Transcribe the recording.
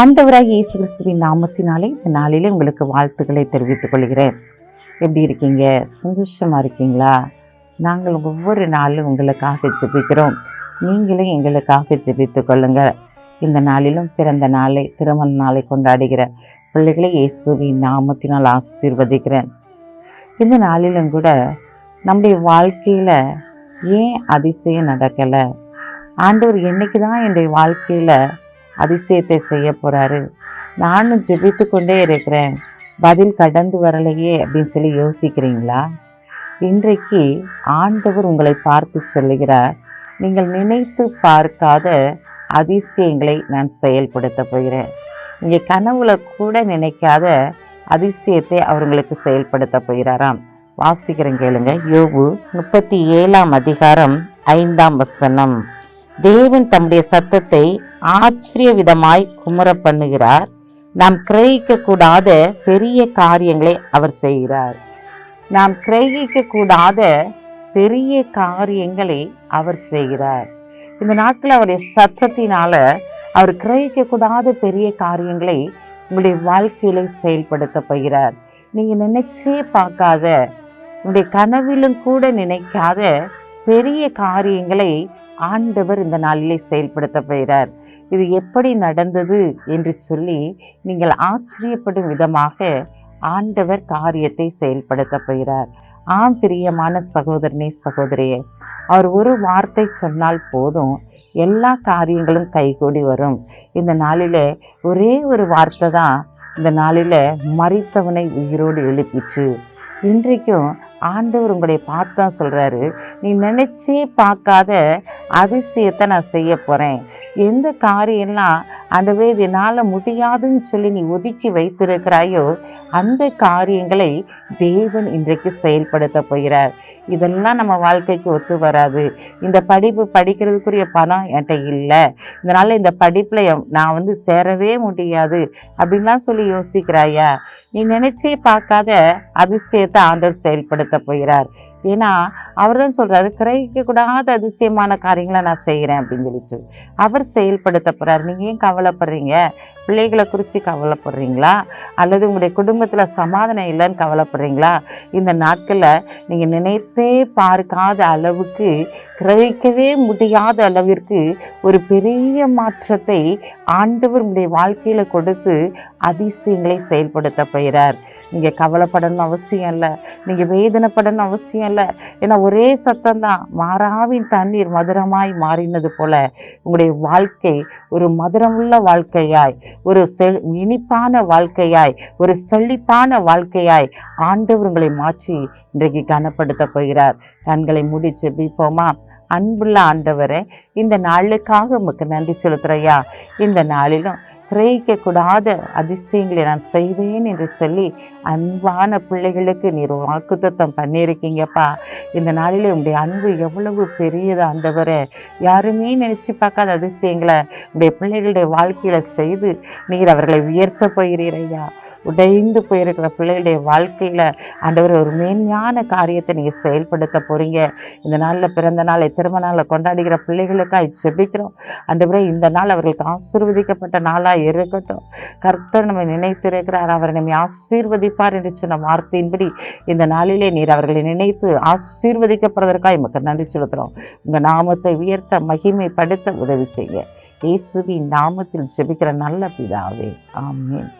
ஆண்டவராக இயேசு கிறிஸ்துவின் நாமத்தினாலே இந்த நாளிலே உங்களுக்கு வாழ்த்துக்களை தெரிவித்துக் கொள்கிறேன். எப்படி இருக்கீங்க? சந்தோஷமாக இருக்கீங்களா? நாங்கள் ஒவ்வொரு நாளும் உங்களுக்காக ஜெபிக்கிறோம். நீங்களும் எங்களுக்காக ஜெபித்துக் கொள்ளுங்கள். இந்த நாளிலும் பிறந்த நாளை திருமண நாளை கொண்டாடுகிற பிள்ளைகளை இயேசுவின் நாமத்தினால் ஆசீர்வதிக்கிறேன். இந்த நாளிலும் கூட நம்முடைய வாழ்க்கையில் ஏன் அதிசயம் நடக்கலை? ஆண்டவர் என்னைக்கு தான் என்னுடைய வாழ்க்கையில் அதிசயத்தை செய்ய போகிறாரு நானும் ஜெபித்து கொண்டே இருக்கிறேன். பதில் கடந்து வரலையே அப்படின்னு சொல்லி யோசிக்கிறீங்களா? இன்றைக்கு ஆண்டவர் உங்களை பார்த்து சொல்லுகிறார். நீங்கள் நினைத்து பார்க்காத அதிசயங்களை நான் செயல்படுத்த போகிறேன். நீங்கள் கனவுல கூட நினைக்காத அதிசயத்தை அவர்களுக்கு செயல்படுத்த போகிறாராம். வாசிக்கிறேன் கேளுங்க. யோபு முப்பத்தி ஏழாம் அதிகாரம் ஐந்தாம் வசனம். தேவன் தம்முடைய சத்தத்தை ஆச்சரிய விதமாய் குமர பண்ணுகிறார் நாம் கிரகிக்க கூடாத பெரிய காரியங்களை அவர் செய்கிறார். நாம் கிரகிக்க கூடாத பெரிய காரியங்களை அவர் செய்கிறார். இந்த நாட்கள் அவருடைய சத்தத்தினால அவர் கிரகிக்க கூடாத பெரிய காரியங்களை உங்களுடைய வாழ்க்கையில செயல்படுத்த போகிறார். நீங்க நினைச்சே பார்க்காத உங்களுடைய கனவிலும் கூட நினைக்காத பெரிய காரியங்களை ஆண்டவர் இந்த நாளிலே செயல்படுத்த போகிறார். இது எப்படி நடந்தது என்று சொல்லி நீங்கள் ஆச்சரியப்படும் விதமாக ஆண்டவர் காரியத்தை செயல்படுத்த போகிறார். ஆம் பிரியமான சகோதரனே சகோதரியே அவர் ஒரு வார்த்தை சொன்னால் போதும் எல்லா காரியங்களும் கைகூடி வரும். இந்த நாளில் ஒரே ஒரு வார்த்தை தான் இந்த நாளில் மறித்தவனை உயிரோடு எழுப்பிச்சு இன்றைக்கும் ஆண்டவர் உங்களை பார்த்து தான் சொல்கிறாரு நீ நினச்சே பார்க்காத அதிசயத்தை நான் செய்ய போகிறேன் எந்த காரியம்லாம் ஆண்டவரே இதனால் என்னால் முடியாதுன்னு சொல்லி நீ ஒதுக்கி வைத்திருக்கிறாயோ அந்த காரியங்களை தேவன் இன்றைக்கு செயல்படுத்த போகிறார். இதெல்லாம் நம்ம வாழ்க்கைக்கு ஒத்து வராது. இந்த படிப்பு படிக்கிறதுக்குரிய பணம் என்கிட்ட இல்லை. இதனால் இந்த படிப்பில் நான் வந்து சேரவே முடியாது அப்படின்லாம் சொல்லி யோசிக்கிறாயா? நீ நினச்சே பார்க்காத அதிசயத்தை ஆண்டவர் செயல்படுத்த நடத்த போகிறார். ஏன்னா அவர் தான் சொல்றாரு கிரகிக்கக்கூடாத அதிசயமான காரியங்களை நான் செய்கிறேன் அப்படின்னு சொல்லிட்டு. அவர் செயல்படுத்த போகிறார் நீங்கள் ஏன் கவலைப்படுறீங்க? பிள்ளைகளை குறித்து கவலைப்படுறீங்களா? அல்லது உங்களுடைய குடும்பத்தில் சமாதானம் இல்லைன்னு கவலைப்படுறீங்களா? இந்த நாட்களில் நீங்கள் நினைத்தே பார்க்காத அளவுக்கு கிரகிக்கவே முடியாத அளவிற்கு ஒரு பெரிய மாற்றத்தை ஆண்டவர் உங்களுடைய வாழ்க்கையில் கொடுத்து அதிசயங்களை செயல்படுத்த போகிறார். நீங்கள் கவலைப்படணும் அவசியம் இல்லை. நீங்கள் வேத வேதனைப்படணும் அவசியம் இல்லை. ஏன்னா ஒரே சத்தம் தான் மாறாவின் தண்ணீர் மதுரமாய் மாறினது போல உங்களுடைய வாழ்க்கை ஒரு மதுரமுள்ள வாழ்க்கையாய் ஒரு செ இனிப்பான வாழ்க்கையாய் ஒரு செழிப்பான வாழ்க்கையாய் ஆண்டவர் உங்களை மாற்றி இன்றைக்கு கனப்படுத்த போகிறார். கண்களை மூடி செபிப்போமா அன்புள்ள ஆண்டவரே இந்த நாளுக்காக உமக்கு நன்றி செலுத்துறையா இந்த நாளிலும் கிரகிக்கக்கூடாத அதிசயங்களை நான் செய்வேன் என்று சொல்லி அன்பான பிள்ளைகளுக்கு நீர் வாக்குத்தத்தம் பண்ணியிருக்கீங்கப்பா. இந்த நாளில் உங்களுடைய அன்பு எவ்வளவு பெரியது அந்தவரை யாருமே நினச்சி பார்க்காத அதிசயங்களை உடைய பிள்ளைகளுடைய வாழ்க்கையில் செய்து நீர் அவர்களை உயர்த்த போகிறீரையா உடைந்து போயிருக்கிற பிள்ளைகளுடைய வாழ்க்கையில் ஆண்டவர் ஒரு மேன்மையான காரியத்தை நீங்கள் செயல்படுத்த போகிறீங்க இந்த நாளில் பிறந்த நாளை திருமண நாளை கொண்டாடுகிற பிள்ளைகளுக்காக ஜெபிக்கிறோம். ஆண்டவரே இந்த நாள் அவர்களுக்கு ஆசீர்வதிக்கப்பட்ட நாளாக இருக்கட்டும். கர்த்தர் நம்ம நினைத்திருக்கிறார் அவர் நம்மை ஆசீர்வதிப்பார் என்று சொன்ன வார்த்தையின்படி இந்த நாளிலே நீர் அவர்களை நினைத்து ஆசீர்வதிக்கப்படுவதற்காக எமக்கு நன்றி செலுத்துகிறோம். உங்கள் நாமத்தை உயர்த்த மகிமைப்படுத்த உதவி செய்ய. இயேசுவின் நாமத்தில் ஜெபிக்கிற நல்ல பிதாவே. ஆமீன்.